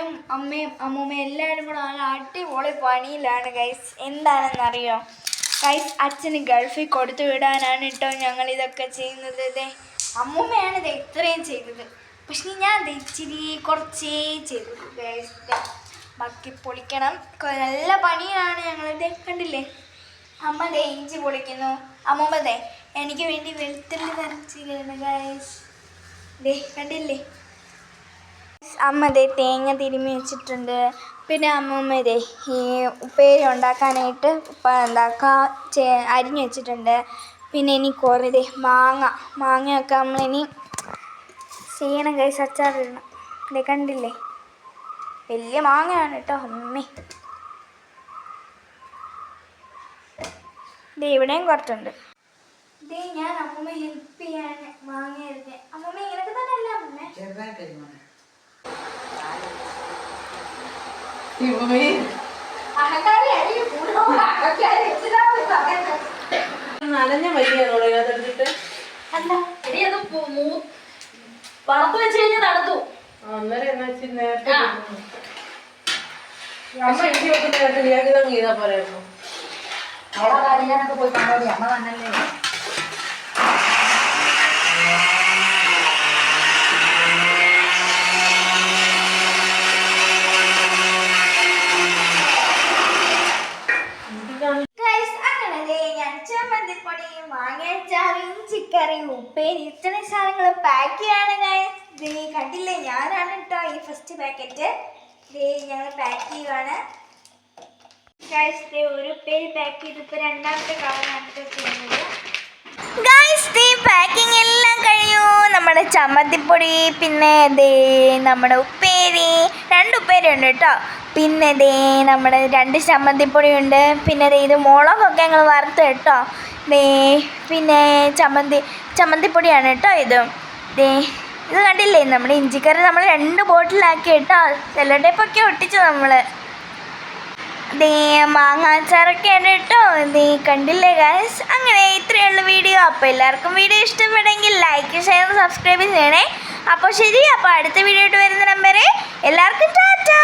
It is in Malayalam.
ഞാനും അമ്മയും അമ്മൂമ്മയും എല്ലാവരും കൂടെ നല്ല അടിപൊളി പണിയിലാണ് ഗൈസ് എന്താണെന്നറിയോ? ഗൈസ് അച്ഛന് ഗൾഫിൽ കൊടുത്തു വിടാനാണ് കേട്ടോ ഞങ്ങൾ ഇതൊക്കെ ചെയ്യുന്നത്. ഇതേ അമ്മൂമ്മയാണ് ഇത് ഇത്രയും ചെയ്തത്. പക്ഷേ ഞാൻ ദേ ഇച്ചിരി കുറച്ചേ ചെയ്തത് ഗൈസ് ബാക്കി പൊളിക്കണം. നല്ല പണിയാണ് ഞങ്ങളിത് കണ്ടില്ലേ? അമ്മ ദേ ഇഞ്ചി പൊളിക്കുന്നു. അമ്മൂമ്മ ദേ എനിക്ക് വേണ്ടി വെളുത്തുള്ളി നിറച്ചിരുന്നു ഗൈസ് ദേ കണ്ടില്ലേ? അമ്മ ദേ തേങ്ങ തിരുമ്മി വെച്ചിട്ടുണ്ട്. പിന്നെ അമ്മമ്മ ദേ ഈ ഉപ്പേരി ഉണ്ടാക്കാനായിട്ട് ഉപ്പ എന്താക്കാ ചേ അരിഞ്ഞു വെച്ചിട്ടുണ്ട്. പിന്നെ ഇനി കുറേ ദേ മാങ്ങ. മാങ്ങയൊക്കെ നമ്മളിനി ചെയ്യണം കൈസ് അച്ചാറിടണം ദേ കണ്ടില്ലേ? വലിയ മാങ്ങയാണ് കേട്ടോ അമ്മേ. ദേ ഇവിടെയും കുറച്ചുണ്ട്. ദേ ഞാൻ അമ്മമ്മ ഹെൽപ്പ് ചെയ്യാൻ വാങ്ങിയിരുന്നേ അമ്മമ്മ ഇങ്ങനൊക്കെ തന്നെ അല്ല അമ്മമ്മേ നനഞ്ഞ വലിയാണോ അതെടുത്തിട്ട് അല്ല എടി അത് വറുത്ത് വെച്ച് കഴിഞ്ഞാൽ തണുത്തു. അന്നേരം എന്നാ ഇച്ചിരി നേരത്തെ. അമ്മ ഇഞ്ചി വെക്കുന്ന നേരത്തെ നീയാക്കി ഇതങ്ങ് ചെയ്താ പോരായിരുന്നു. അവിടെ കരയാനൊക്കെ പോയി കണ്ടോ അമ്മ തന്നല്ലേ ഗൈസ് അങ്ങനെ ദേ ഞാൻ ചമ്മന്തിപ്പൊടിയും മാങ്ങാച്ചാറും ചിക്കറിയും ഉപ്പേരി ഇത്രയും സാധനങ്ങൾ പാക്ക് ചെയ്യാണ് ദേ കണ്ടില്ലേ? ഞാനാണ് കേട്ടോ ഈ ഫസ്റ്റ് പാക്കറ്റ് ദേ ഞങ്ങൾ പാക്ക് ചെയ്യുവാണ്. ഒരു ഉപ്പേരി പാക്ക് ചെയ്ത് ഇപ്പൊ രണ്ടാമത്തെ കളറാണ് ചെയ്യുന്നത് പാക്കിംഗ് എല്ലാം കഴിഞ്ഞു. നമ്മുടെ ചമ്മന്തിപ്പൊടി പിന്നെ ദേ നമ്മുടെ ഉപ്പേരി. രണ്ട് ഉപ്പേരി ഉണ്ട് കേട്ടോ പിന്നെ ദേ നമ്മുടെ രണ്ട് ചമ്മന്തിപ്പൊടിയുണ്ട് പിന്നെ ദേ ഇത് മുളകൊക്കെ ഞങ്ങൾ വറുത്ത് കേട്ടോ ദേ പിന്നെ ചമ്മന്തി ചമ്മന്തിപ്പൊടിയാണ് കേട്ടോ ഇത്. ദേ ഇത് കണ്ടില്ലേ? നമ്മുടെ ഇഞ്ചിക്കറി നമ്മൾ രണ്ട് ബോട്ടിലാക്കി കേട്ടോ സെല്ലോ ടേപ്പൊക്കെ ഒട്ടിച്ചു നമ്മൾ ദേ മാങ്ങാച്ചാറൊക്കെ ഉണ്ട് കേട്ടോ. നീ കണ്ടില്ലേ ഗായ്സ് അങ്ങനെ ഇത്രയേ ഉള്ളൂ വീഡിയോ അപ്പോൾ എല്ലാവർക്കും വീഡിയോ ഇഷ്ടപ്പെടുമെങ്കിൽ ലൈക്ക് ഷെയർ സബ്സ്ക്രൈബ് ചെയ്യണേ. അപ്പോൾ ശരി അപ്പോൾ അടുത്ത വീഡിയോ ആയിട്ട് വരുന്ന നമ്പരെ എല്ലാവർക്കും ടാറ്റാ.